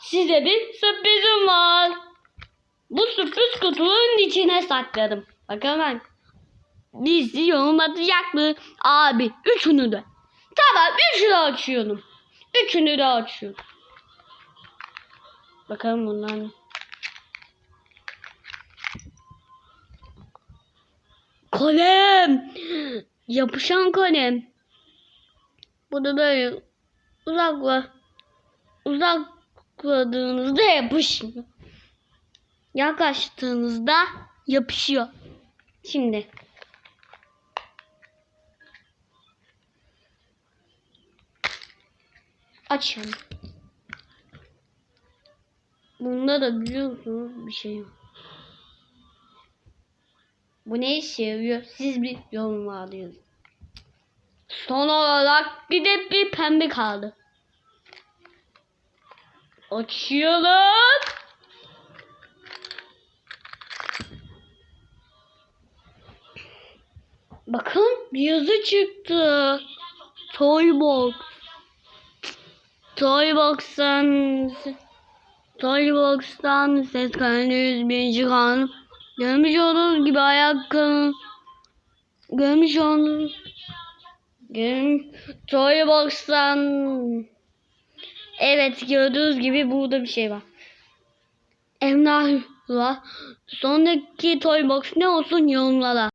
size bir sürprizim var. Bu sürpriz kutunun içine sakladım. Bakalım bizi yorumlatacak mı? Abi üçünü de. Tamam üçünü açıyorum. Üçünü de açıyorum. Bakalım bunlar ne? Kalem. Yapışan kalem. Bunu böyle uzakla uzakladığınızda yapışmıyor. Yaklaştığınızda yapışıyor. Şimdi açalım. Bunda da biliyorsunuz bir şey yok. Bu ne işe yarıyor? Siz bir yorumlarda yazın. Son olarak bir de bir pembe kaldı. Açıyorum. Bakın bir yazı çıktı. Toybox. Toybox'tan Toybox'tan ses kaydı 101. kanun. Görmüş olduğunuz gibi ayakkabı görmüş olduğunuz Görüm Toybox'tan Evet gördüğünüz gibi burada bir şey var. Emrah var. Sondaki Toybox ne olsun yorumlara.